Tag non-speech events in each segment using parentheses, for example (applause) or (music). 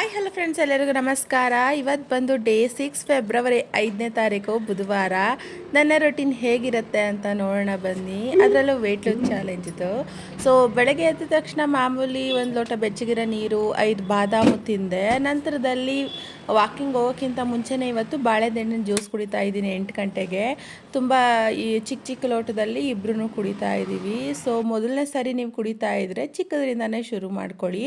Hi hello friends ಎಲ್ಲರಿಗೂ ನಮಸ್ಕಾರ. ಇವತ್ತು ಬಂದು ಡೇ ಸಿಕ್ಸ್ ಫೆಬ್ರವರಿ ಐದನೇ ತಾರೀಕು ಬುಧವಾರ. ನನ್ನ ರೊಟೀನ್ ಹೇಗಿರುತ್ತೆ ಅಂತ ನೋಡೋಣ ಬನ್ನಿ. ಅದರಲ್ಲೂ ವೆಯ್ಟ್ ಲೂಸ್ ಚಾಲೆಂಜ್ ಇದು. ಸೊ ಬೆಳಗ್ಗೆ ಎದ್ದ ತಕ್ಷಣ ಮಾಮೂಲಿ ಒಂದು ಲೋಟ ಬೆಚ್ಚಗಿರೋ ನೀರು, ಐದು ಬಾದಾಮು ತಿಂದೆ. ನಂತರದಲ್ಲಿ ವಾಕಿಂಗ್ ಹೋಗೋಕ್ಕಿಂತ ಮುಂಚೆನೇ ಇವತ್ತು ಬಾಳೆದಣ್ಣಿನ ಜ್ಯೂಸ್ ಕುಡಿತಾ ಇದ್ದೀನಿ ಎಂಟು ಗಂಟೆಗೆ. ತುಂಬ ಈ ಚಿಕ್ಕ ಚಿಕ್ಕ ಲೋಟದಲ್ಲಿ ಇಬ್ಬರೂ ಕುಡಿತಾ ಇದ್ದೀವಿ. ಸೊ ಮೊದಲನೇ ಸಾರಿ ನೀವು ಕುಡಿತಾ ಇದ್ದರೆ ಚಿಕ್ಕದ್ರಿಂದನೇ ಶುರು ಮಾಡ್ಕೊಳ್ಳಿ.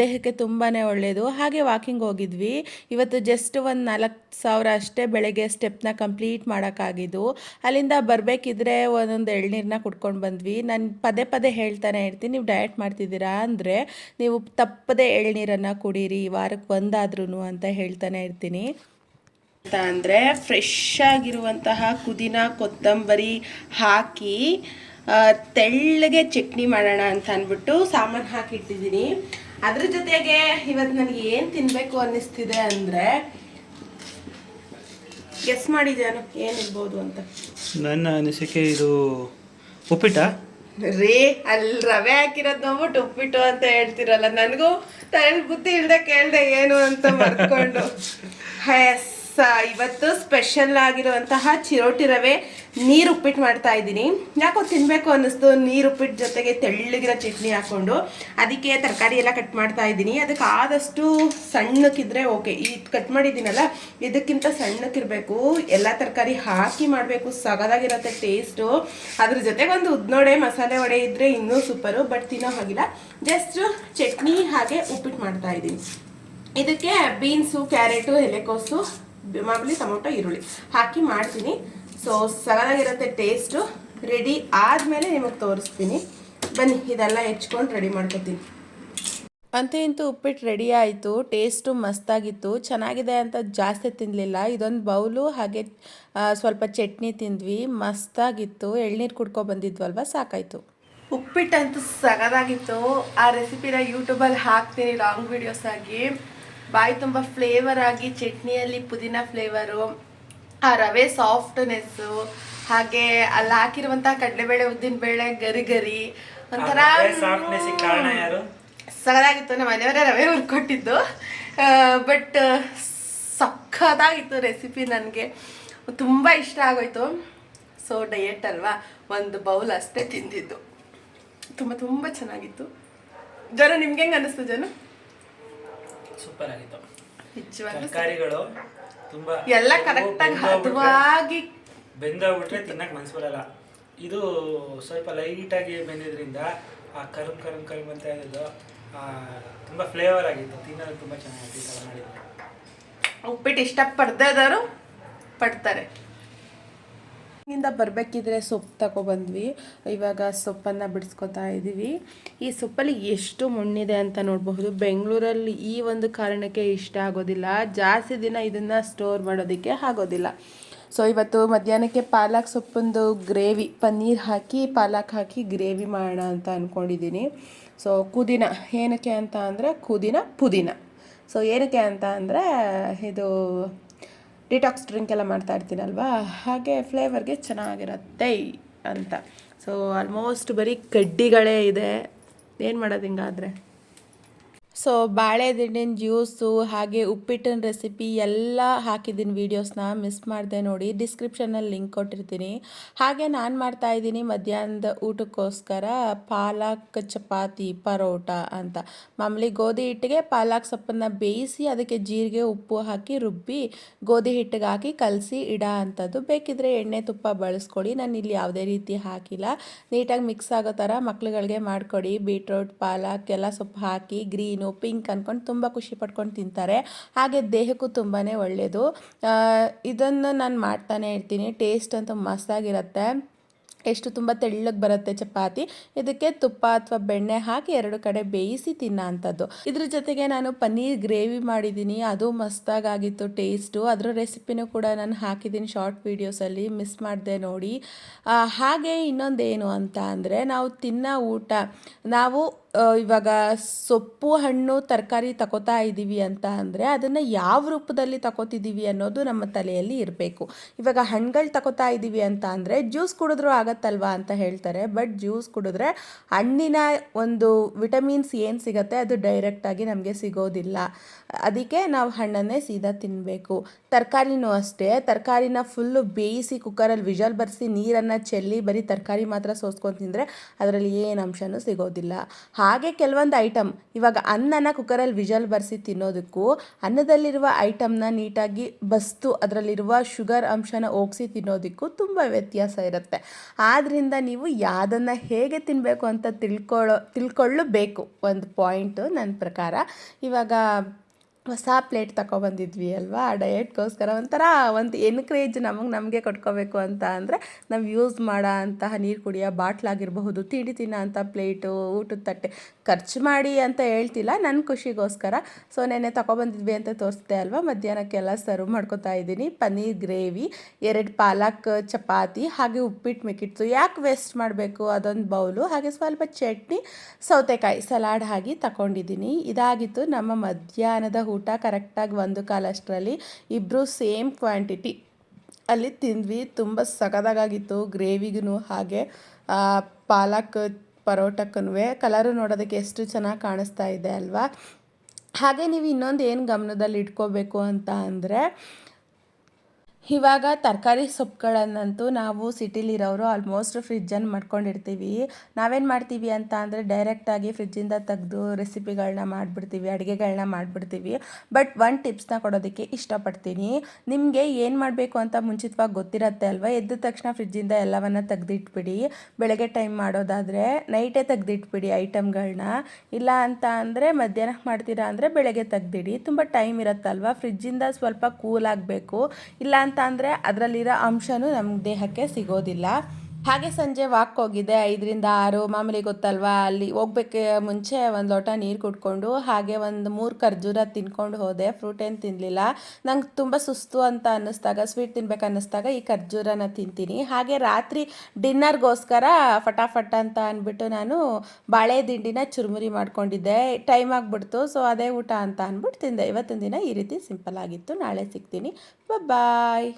ದೇಹಕ್ಕೆ ತುಂಬಾ ಒಳ್ಳೆಯದು ಹಾಗೆ ವಾಕಿಂಗ್ ಹೋಗಿದ್ವಿ. ಇವತ್ತು ಜಸ್ಟ್ ಒಂದು ನಾಲ್ಕು ಸಾವಿರ ಅಷ್ಟೇ ಬೆಳಗ್ಗೆ ಸ್ಟೆಪ್ನ ಕಂಪ್ಲೀಟ್ ಮಾಡೋಕ್ಕಾಗಿದ್ದು. ಅಲ್ಲಿಂದ ಬರಬೇಕಿದ್ರೆ ಒಂದೊಂದು ಎಳ್ನೀರನ್ನ ಕುಡ್ಕೊಂಡು ಬಂದ್ವಿ. ನಾನು ಪದೇ ಪದೇ ಹೇಳ್ತಾನೆ ಇರ್ತೀನಿ. ನೀವು ಡಯಟ್ ಮಾಡ್ತಿದ್ದೀರಾ ಅಂದರೆ ನೀವು ತಪ್ಪದೇ ಎಳ್ನೀರನ್ನು ಕುಡೀರಿ. ವಾರಕ್ಕೆ ಒಂದಾದ್ರೂ ಅಂತ ಹೇಳ್ತಾನೆ ಇರ್ತೀನಿ. ಅಂತ ಅಂದರೆ ಫ್ರೆಶ್ ಆಗಿರುವಂತಹ ಕುದಿನ ಕೊತ್ತಂಬರಿ ಹಾಕಿ ತೆಳ್ಳಗೆ ಚಟ್ನಿ ಮಾಡೋಣ ಅಂತ ಅಂದ್ಬಿಟ್ಟು ಸಾಮಾನು ಹಾಕಿಟ್ಟಿದ್ದೀನಿ ಅದ್ರ ಜೊತೆಗೆ ಇವತ್ತು ನನಗೆ ಏನು ತಿನ್ನಬೇಕು ಅನ್ನಿಸ್ತಿದೆ ಅಂದರೆ ಗೆಸ್ ಮಾಡಿದ್ಯಾನು ಏನಿರ್ಬೋದು ಅಂತ? ನನ್ನ ಅನಿಸಿಕೆ ಇದು ಉಪ್ಪಿಟ್ಟ? ರೇ ಅಲ್ಲಿ ರವೆ ಹಾಕಿರೋದು ನೋಡ್ಬಿಟ್ಟು ಉಪ್ಪಿಟ್ಟು ಅಂತ ಹೇಳ್ತಿರಲ್ಲ ನನಗೂ ತಲೆ ಬುದ್ಧಿ ಇಲ್ದೆ ಕೇಳ್ದೆ ಏನು ಅಂತ ಮರ್ತ್ಕೊಂಡು. (laughs) ಇವತ್ತು ಸ್ಪೆಷಲ್ ಆಗಿರುವಂತಹ ಚಿರೋಟಿ ರವೆ ನೀರು ಉಪ್ಪಿಟ್ಟು ಮಾಡ್ತಾ ಇದ್ದೀನಿ. ಯಾಕೋ ತಿನ್ನಬೇಕು ಅನ್ನಿಸ್ತು, ನೀರು ಉಪ್ಪಿಟ್ಟು ಜೊತೆಗೆ ತೆಳ್ಳಗಿರೋ ಚಟ್ನಿ ಹಾಕ್ಕೊಂಡು. ಅದಕ್ಕೆ ತರಕಾರಿ ಎಲ್ಲ ಕಟ್ ಮಾಡ್ತಾ ಇದ್ದೀನಿ. ಅದಕ್ಕೆ ಆದಷ್ಟು ಸಣ್ಣಕ್ಕಿದ್ರೆ ಓಕೆ ಈ ಕಟ್ ಮಾಡಿದ್ದೀನಲ್ಲ, ಇದಕ್ಕಿಂತ ಸಣ್ಣಕ್ಕಿರಬೇಕು. ಎಲ್ಲ ತರಕಾರಿ ಹಾಕಿ ಮಾಡಬೇಕು. ಸಗದಾಗಿರುತ್ತೆ ಟೇಸ್ಟು ಅದ್ರ ಜೊತೆಗೆ ಒಂದು ಉದ್ನೋಡೆ ಮಸಾಲೆ ವಡೆ ಇದ್ದರೆ ಇನ್ನೂ ಸೂಪರು ಬಟ್ ತಿನ್ನೋ ಹಾಗಿಲ್ಲ. ಜಸ್ಟ್ ಚಟ್ನಿ ಹಾಗೆ ಉಪ್ಪಿಟ್ಟು ಮಾಡ್ತಾ ಇದ್ದೀನಿ. ಇದಕ್ಕೆ ಬೀನ್ಸು ಕ್ಯಾರೆಟು ಎಲೆಕೋಸು ಮಾಮೂಲಿ ಟೊಮೊಟೊ ಈರುಳ್ಳಿ. ಹಾಕಿ ಮಾಡ್ತೀನಿ. ಸೊ ಸಗದಾಗಿರುತ್ತೆ ಟೇಸ್ಟು ರೆಡಿ ಆದಮೇಲೆ ನಿಮಗೆ ತೋರಿಸ್ತೀನಿ. ಬನ್ನಿ ಇದೆಲ್ಲ ಹೆಚ್ಕೊಂಡು ರೆಡಿ ಮಾಡ್ಕೋತೀನಿ. ಅಂತೂ ಇಂತೂ ಉಪ್ಪಿಟ್ಟು ರೆಡಿ ಆಯಿತು. ಟೇಸ್ಟು ಮಸ್ತಾಗಿತ್ತು. ಚೆನ್ನಾಗಿದೆ ಅಂತ ಜಾಸ್ತಿ ತಿನ್ನಲಿಲ್ಲ ಇದೊಂದು ಬೌಲು ಹಾಗೆ ಸ್ವಲ್ಪ ಚಟ್ನಿ ತಿಂದ್ವಿ. ಮಸ್ತಾಗಿತ್ತು. ಎಳ್ನೀರು ಕುಡ್ಕೊ ಬಂದಿದ್ವಲ್ವ ಸಾಕಾಯಿತು. ಉಪ್ಪಿಟ್ಟಂತೂ ಸಗದಾಗಿತ್ತು. ಆ ರೆಸಿಪಿನ ಯೂಟ್ಯೂಬಲ್ಲಿ ಹಾಕ್ತೀನಿ ಲಾಂಗ್ ವಿಡಿಯೋಸ್ ಆಗಿ. ಬಾಯಿ ತುಂಬ ಫ್ಲೇವರ್ ಆಗಿ ಚಟ್ನಿಯಲ್ಲಿ ಪುದೀನ ಫ್ಲೇವರು ಆ ರವೆ ಸಾಫ್ಟ್ನೆಸ್ಸು ಹಾಗೆ ಅಲ್ಲಿ ಹಾಕಿರುವಂತಹ ಕಡಲೆಬೇಳೆ ಉದ್ದಿನಬೇಳೆ ಗರಿ ಗರಿ ಒಂಥರ ಸಗದಾಗಿತ್ತು ನಮ್ಮ ಮನೆಯವರೇ ರವೆ ಹುರ್ಕೊಟ್ಟಿದ್ದು. ಬಟ್ ಸಖತ್ತಾಗಿತ್ತು ರೆಸಿಪಿ ನನಗೆ. ತುಂಬ ಇಷ್ಟ ಆಗೋಯ್ತು. ಸೊ ಡಯೆಟ್ ಅಲ್ವಾ ಒಂದು ಬೌಲ್ ಅಷ್ಟೇ ತಿಂದಿದ್ದು. ತುಂಬ ತುಂಬ ಚೆನ್ನಾಗಿತ್ತು. ಜನ ನಿಮ್ಗೆ ಹೆಂಗೆ ಅನ್ನಿಸ್ತು ಜನ? ಸೂಪರ್ ಆಗಿತ್ತು. ನಿಜವಾಗ್ಲೂ ತರಕಾರಿಗಳು ತುಂಬಾ ಎಲ್ಲ ಕರೆಕ್ಟಾಗಿ ಹದವಾಗಿ ಬೆಂದೋಗ್ಬಿಟ್ರೆ ತಿನ್ನಕ್ ಮನ್ಸು ಬರಲ್ಲ. ಇದು ಸ್ವಲ್ಪ ಲೈಟಾಗಿ ಬೆಂದಿದ್ರಿಂದ ಆ ಕರುಮ್ ಕರುಮ್ ಕರುಮ್ ಅಂತ ಹೇಳಿದ್ದು ಆ, ತುಂಬಾ ಫ್ಲೇವರ್ ಆಗಿತ್ತು. ತಿನ್ನೋದು ತುಂಬಾ ಚೆನ್ನಾಗಿತ್ತು ಮಾಡಿದ್ರು. ಉಪ್ಪಿಟ್ಟು ಉಪ್ಪಿಟ್ಟು ಇಷ್ಟಪಡ್ದವರು ಪಡ್ತಾರೆ. ಇಂದ ಬರಬೇಕಿದ್ರೆ ಸೊಪ್ಪು ತಗೊಬಂದ್ವಿ. ಇವಾಗ ಸೊಪ್ಪನ್ನು ಬಿಡಿಸ್ಕೊತಾ ಇದ್ದೀವಿ ಈ ಸೊಪ್ಪಲ್ಲಿ ಎಷ್ಟು ಮಣ್ಣಿದೆ ಅಂತ ನೋಡಬಹುದು. ಬೆಂಗಳೂರಲ್ಲಿ ಈ ಒಂದು ಕಾರಣಕ್ಕೆ ಇಷ್ಟ ಆಗೋದಿಲ್ಲ. ಜಾಸ್ತಿ ದಿನ ಇದನ್ನು ಸ್ಟೋರ್ ಮಾಡೋದಕ್ಕೆ ಆಗೋದಿಲ್ಲ. ಸೊ ಇವತ್ತು ಮಧ್ಯಾಹ್ನಕ್ಕೆ ಪಾಲಕ್ ಸೊಪ್ಪೊಂದು ಗ್ರೇವಿ, ಪನ್ನೀರ್ ಹಾಕಿ, ಪಾಲಕ್ ಹಾಕಿ ಗ್ರೇವಿ ಮಾಡೋಣ ಅಂತ ಅಂದ್ಕೊಂಡಿದ್ದೀನಿ ಸೊ ಕುದಿನ ಏನಕ್ಕೆ ಅಂತ ಅಂದರೆ ಕುದಿನ ಪುದೀನ. ಸೊ ಏನಕ್ಕೆ ಅಂತ ಅಂದರೆ ಇದು ಡಿಟಾಕ್ಸ್ ಡ್ರಿಂಕ್ ಎಲ್ಲ ಮಾಡ್ತಾ ಇರ್ತೀನಲ್ವಾ? ಹಾಗೆ ಫ್ಲೇವರ್ಗೆ ಚೆನ್ನಾಗಿರುತ್ತೆ ಅಂತ. ಸೊ ಆಲ್ಮೋಸ್ಟ್ ಬರೀ ಕಡ್ಡಿಗಳೇ ಇದೆ. ಏನು ಮಾಡೋದು ಹಿಂಗಾದರೆ? ಸೊ ಬಾಳೆದಿಂಡಿನ ಜ್ಯೂಸು ಹಾಗೆ ಉಪ್ಪಿಟ್ಟಿನ ರೆಸಿಪಿ ಎಲ್ಲ ಹಾಕಿದ್ದೀನಿ ವೀಡಿಯೋಸ್ನ ಮಿಸ್ ಮಾಡಿದೆ ನೋಡಿ ಡಿಸ್ಕ್ರಿಪ್ಷನಲ್ಲಿ ಲಿಂಕ್ ಕೊಟ್ಟಿರ್ತೀನಿ. ಹಾಗೆ ನಾನು ಮಾಡ್ತಾ ಇದ್ದೀನಿ ಮಧ್ಯಾಹ್ನದ ಊಟಕ್ಕೋಸ್ಕರ ಪಾಲಕ್ ಚಪಾತಿ, ಪರೋಟ ಅಂತ. ಮಾಮೂಲಿ ಗೋಧಿ ಹಿಟ್ಟಿಗೆ ಪಾಲಕ್ ಸೊಪ್ಪನ್ನ ಬೇಯಿಸಿ ಅದಕ್ಕೆ ಜೀರಿಗೆ, ಉಪ್ಪು ಹಾಕಿ ರುಬ್ಬಿ ಗೋಧಿ ಹಿಟ್ಟಿಗೆ ಹಾಕಿ ಕಲಸಿ ಇಡ ಅಂಥದ್ದು ಬೇಕಿದ್ರೆ ಎಣ್ಣೆ ತುಪ್ಪ ಬಳಸ್ಕೊಳ್ಳಿ. ನಾನು ಇಲ್ಲಿ ಯಾವುದೇ ರೀತಿ ಹಾಕಿಲ್ಲ. ನೀಟಾಗಿ ಮಿಕ್ಸ್ ಆಗೋ ಥರ ಮಕ್ಳುಗಳಿಗೆ ಮಾಡಿಕೊಡಿ. ಬೀಟ್ರೋಟ್ ಪಾಲಕ್, ಎಲ್ಲ ಸೊಪ್ಪು ಹಾಕಿ ಗ್ರೀನು ಪಿಂಕ್ ಅಂದ್ಕೊಂಡು ತುಂಬ ಖುಷಿ ಪಡ್ಕೊಂಡು ತಿಂತಾರೆ. ಹಾಗೆ ದೇಹಕ್ಕೂ ತುಂಬಾ ಒಳ್ಳೆಯದು ಇದನ್ನು ನಾನು ಮಾಡ್ತಾನೆ ಇರ್ತೀನಿ. ಟೇಸ್ಟ್ ಅಂತೂ ಮಸ್ತಾಗಿರುತ್ತೆ ಎಷ್ಟು ತುಂಬ ತೆಳ್ಳಗೆ ಬರುತ್ತೆ ಚಪಾತಿ. ಇದಕ್ಕೆ ತುಪ್ಪ ಅಥವಾ ಬೆಣ್ಣೆ ಹಾಕಿ ಎರಡು ಕಡೆ ಬೇಯಿಸಿ ತಿನ್ನೋ ಅಂಥದ್ದು. ಇದ್ರ ಜೊತೆಗೆ ನಾನು ಪನ್ನೀರ್ ಗ್ರೇವಿ ಮಾಡಿದ್ದೀನಿ. ಅದು ಮಸ್ತಾಗಿತ್ತು ಟೇಸ್ಟು ಅದರ ರೆಸಿಪಿನೂ ಕೂಡ ನಾನು ಹಾಕಿದ್ದೀನಿ ಶಾರ್ಟ್ ವೀಡಿಯೋಸಲ್ಲಿ ಮಿಸ್ ಮಾಡಿದೆ ನೋಡಿ. ಹಾಗೆ ಇನ್ನೊಂದೇನು ಅಂತ ಅಂದರೆ ನಾವು ತಿನ್ನೋ ಊಟ. ನಾವು ಇವಾಗ ಸೊಪ್ಪು, ಹಣ್ಣು, ತರಕಾರಿ ತಗೋತಾ ಇದ್ದೀವಿ ಅಂತ ಅಂದರೆ ಅದನ್ನು ಯಾವ ರೂಪದಲ್ಲಿ ತಗೋತಿದ್ದೀವಿ ಅನ್ನೋದು ನಮ್ಮ ತಲೆಯಲ್ಲಿ ಇರಬೇಕು. ಇವಾಗ ಹಣ್ಣುಗಳು ತಗೋತಾ ಇದ್ದೀವಿ ಅಂತ ಅಂದರೆ ಜ್ಯೂಸ್ ಕುಡಿದ್ರೂ ಆಗತ್ತಲ್ವಾ ಅಂತ ಹೇಳ್ತಾರೆ. ಬಟ್ ಜ್ಯೂಸ್ ಕುಡಿದ್ರೆ ಹಣ್ಣಿನ ಒಂದು ವಿಟಮಿನ್ಸ್ ಏನು ಸಿಗುತ್ತೆ ಅದು ಡೈರೆಕ್ಟಾಗಿ ನಮಗೆ ಸಿಗೋದಿಲ್ಲ. ಅದಕ್ಕೆ ನಾವು ಹಣ್ಣನ್ನೇ ಸೀದಾ ತಿನ್ನಬೇಕು ತರಕಾರಿನೂ ಅಷ್ಟೇ. ತರಕಾರಿನ ಫುಲ್ಲು ಬೇಯಿಸಿ ಕುಕ್ಕರಲ್ಲಿ ವಿಜಲ್ ಬರೆಸಿ ನೀರನ್ನು ಚೆಲ್ಲಿ ಬರೀ ತರಕಾರಿ ಮಾತ್ರ ಸೋಸ್ಕೊಂಡು ತಿಂದರೆ ಅದರಲ್ಲಿ ಏನು ಅಂಶನೂ ಸಿಗೋದಿಲ್ಲ. ಹಾಗೆ ಕೆಲವೊಂದು ಐಟಮ್ ಇವಾಗ ಅನ್ನನ ಕುಕ್ಕರಲ್ಲಿ ವಿಜಲ್ ಬರೆಸಿ ತಿನ್ನೋದಕ್ಕೂ ಅನ್ನದಲ್ಲಿರುವ ಐಟಮ್ನ ನೀಟಾಗಿ ಬಸ್ತು ಅದರಲ್ಲಿರುವ ಶುಗರ್ ಅಂಶನ ಹೋಗಿಸಿ ತಿನ್ನೋದಕ್ಕೂ ತುಂಬ ವ್ಯತ್ಯಾಸ ಇರುತ್ತೆ. ಆದ್ದರಿಂದ ನೀವು ಯಾವುದನ್ನು ಹೇಗೆ ತಿನ್ನಬೇಕು ಅಂತ ತಿಳ್ಕೊಳ್ಳೋ ತಿಳ್ಕೊಳ್ಳಬೇಕು. ಒಂದು ಪಾಯಿಂಟು ನನ್ನ ಪ್ರಕಾರ. ಇವಾಗ ಹೊಸ ಪ್ಲೇಟ್ ತಗೊಬಂದಿದ್ವಿ ಅಲ್ವಾ? ಆ ಡಯಟ್ಗೋಸ್ಕರ ಒಂಥರ ಒಂದು ಎನ್ಕರೇಜ್ ನಮಗೆ ನಮಗೆ ಕೊಟ್ಕೋಬೇಕು ಅಂತ ಅಂದರೆ ನಾವು ಯೂಸ್ ಮಾಡೋ ಅಂತಹ ನೀರು ಕುಡಿಯೋ ಬಾಟ್ಲಾಗಿರಬಹುದು ತಿಂಡಿ ತಿನ್ನೋ ಅಂಥ ಪ್ಲೇಟು ಊಟದ ತಟ್ಟೆ ಖರ್ಚು ಮಾಡಿ ಅಂತ ಹೇಳ್ತಿಲ್ಲ. ನನ್ನ ಖುಷಿಗೋಸ್ಕರ. ಸೊ ನೆನ್ನೆ ತಗೊಬಂದಿದ್ವಿ ಅಂತ ತೋರಿಸ್ದೆ ಅಲ್ವಾ? ಮಧ್ಯಾಹ್ನಕ್ಕೆಲ್ಲ ಸರ್ವ್ ಮಾಡ್ಕೊತಾ ಇದ್ದೀನಿ. ಪನ್ನೀರ್ ಗ್ರೇವಿ, ಎರಡು ಪಾಲಕ್, ಚಪಾತಿ, ಹಾಗೆ ಉಪ್ಪಿಟ್ಟು ಮಿಕ್ಕಿಟ್ಟು ಯಾಕೆ ವೇಸ್ಟ್ ಮಾಡಬೇಕು ಅದೊಂದು ಬೌಲು ಹಾಗೆ ಸ್ವಲ್ಪ ಚಟ್ನಿ, ಸೌತೆಕಾಯಿ ಸಲಾಡ್ ಹಾಕಿ ತಗೊಂಡಿದ್ದೀನಿ ಇದಾಗಿತ್ತು ನಮ್ಮ ಮಧ್ಯಾಹ್ನದ ಊಟ. ಕರೆಕ್ಟಾಗಿ ಒಂದು ಕಾಲಷ್ಟರಲ್ಲಿ ಇಬ್ಬರು ಸೇಮ್ ಕ್ವಾಂಟಿಟಿ ಅಲ್ಲಿ ತಿಂದ್ವಿ. ತುಂಬ ಸಖದಾಗಿತ್ತು ಗ್ರೇವಿಗೂ ಹಾಗೆ ಪಾಲಕ್ ಪರೋಟಕ್ಕೂ ಕಲರು ನೋಡೋದಕ್ಕೆ ಎಷ್ಟು ಚೆನ್ನಾಗಿ ಕಾಣಿಸ್ತಾ ಇದೆ ಅಲ್ವಾ? ಹಾಗೆ ನೀವು ಇನ್ನೊಂದು ಏನು ಗಮನದಲ್ಲಿ ಇಟ್ಕೋಬೇಕು ಅಂತ ಅಂದರೆ ಇವಾಗ ತರಕಾರಿ ಸೊಪ್ಪುಗಳನ್ನಂತೂ ನಾವು ಸಿಟಿಲಿರೋರು ಆಲ್ಮೋಸ್ಟ್ ಫ್ರಿಜ್ಜನ್ನು ಮಾಡ್ಕೊಂಡಿರ್ತೀವಿ. ನಾವೇನು ಮಾಡ್ತೀವಿ ಅಂತ ಅಂದರೆ ಡೈರೆಕ್ಟಾಗಿ ಫ್ರಿಜ್ಜಿಂದ ತೆಗೆದು ರೆಸಿಪಿಗಳನ್ನ ಮಾಡಿಬಿಡ್ತೀವಿ ಅಡುಗೆಗಳನ್ನ ಮಾಡಿಬಿಡ್ತೀವಿ. ಬಟ್ ಒನ್ ಟಿಪ್ಸ್ನ ಕೊಡೋದಕ್ಕೆ ಇಷ್ಟಪಡ್ತೀನಿ. ನಿಮಗೆ ಏನು ಮಾಡಬೇಕು ಅಂತ ಮುಂಚಿತವಾಗಿ ಗೊತ್ತಿರತ್ತೆ ಅಲ್ವಾ? ಎದ್ದ ತಕ್ಷಣ ಫ್ರಿಜ್ಜಿಂದ ಎಲ್ಲವನ್ನು ತೆಗೆದಿಟ್ಬಿಡಿ. ಬೆಳಗ್ಗೆ ಟೈಮ್ ಮಾಡೋದಾದರೆ ನೈಟೇ ತೆಗೆದಿಟ್ಬಿಡಿ ಐಟಮ್ಗಳನ್ನ ಇಲ್ಲ ಅಂತ ಅಂದರೆ ಮಧ್ಯಾಹ್ನಕ್ಕೆ ಮಾಡ್ತೀರಾ ಅಂದರೆ ಬೆಳಗ್ಗೆ ತೆಗೆದಿಡಿ. ತುಂಬ ಟೈಮ್ ಇರುತ್ತಲ್ವ? ಫ್ರಿಜ್ಜಿಂದ ಸ್ವಲ್ಪ ಕೂಲ್ ಆಗಬೇಕು. ಇಲ್ಲ ಅಂತ ಅಂದರೆ ಅದರಲ್ಲಿರೋ ಅಂಶನೂ ನಮ್ಮ ದೇಹಕ್ಕೆ ಸಿಗೋದಿಲ್ಲ. ಹಾಗೆ ಸಂಜೆ ವಾಕ್ ಹೋಗಿದ್ದೆ ಐದರಿಂದ ಆರು, ಮಾಮೂಲಿ ಗೊತ್ತಲ್ವಾ? ಅಲ್ಲಿ ಹೋಗ್ಬೇಕು, ಮುಂಚೆ ಒಂದು ಲೋಟ ನೀರು ಕುಡ್ಕೊಂಡು, ಹಾಗೆ ಒಂದು ಮೂರು ಖರ್ಜೂರ ತಿನ್ಕೊಂಡು ಹೋದೆ. ಫ್ರೂಟ್ ಏನು ತಿನ್ನಲಿಲ್ಲ ನಂಗೆ ತುಂಬ ಸುಸ್ತು ಅಂತ ಅನ್ನಿಸ್ದಾಗ ಸ್ವೀಟ್ ತಿನ್ಬೇಕು ಅನ್ನಿಸ್ದಾಗ ಈ ಖರ್ಜೂರನ ತಿಂತೀನಿ. ಹಾಗೆ ರಾತ್ರಿ ಡಿನ್ನರ್ಗೋಸ್ಕರ ಫಟಾಫಟ್ ಅಂತ ಅಂದ್ಬಿಟ್ಟು ನಾನು ಬಾಳೆ ದಿಂಡಿನ ಚುರುಮುರಿ ಮಾಡ್ಕೊಂಡಿದ್ದೆ. ಟೈಮ್ ಆಗಿಬಿಡ್ತು ಸೊ ಅದೇ ಊಟ ಅಂತ ಅಂದ್ಬಿಟ್ಟು ತಿಂದೆ. ಇವತ್ತಿನ ದಿನ ಈ ರೀತಿ ಸಿಂಪಲ್ ಆಗಿತ್ತು. ನಾಳೆ ಸಿಗ್ತೀನಿ. ಬಾಯ್